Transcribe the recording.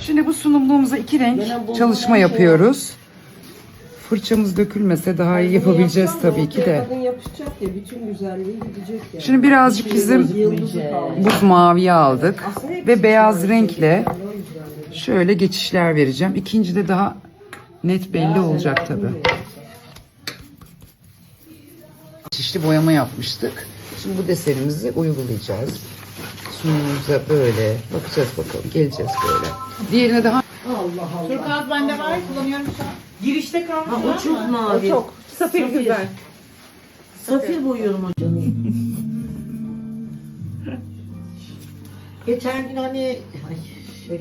Şimdi bu sunumluğumuza iki renk çalışma yapıyoruz. Fırçamız dökülmese daha iyi yapabileceğiz tabii ki de. Kadın yapışacak ya bütün güzelliği gidecek ya. Şimdi birazcık bizim buz maviyi aldık ve beyaz renkle şöyle geçişler vereceğim. İkinci de daha net belli olacak tabii. Geçişli boyama yapmıştık. Şimdi bu desenimizi uygulayacağız. Sunumumuza böyle bakacağız bakalım. Geleceğiz böyle. Diğerine daha Turkuaz bende var. Kullanıyorum şu an. Girişte kalmış. Ha, o çok mavi. Çok. Safir güzel. Safir boyuyorum hocam. Geçen gün hani ay, şey,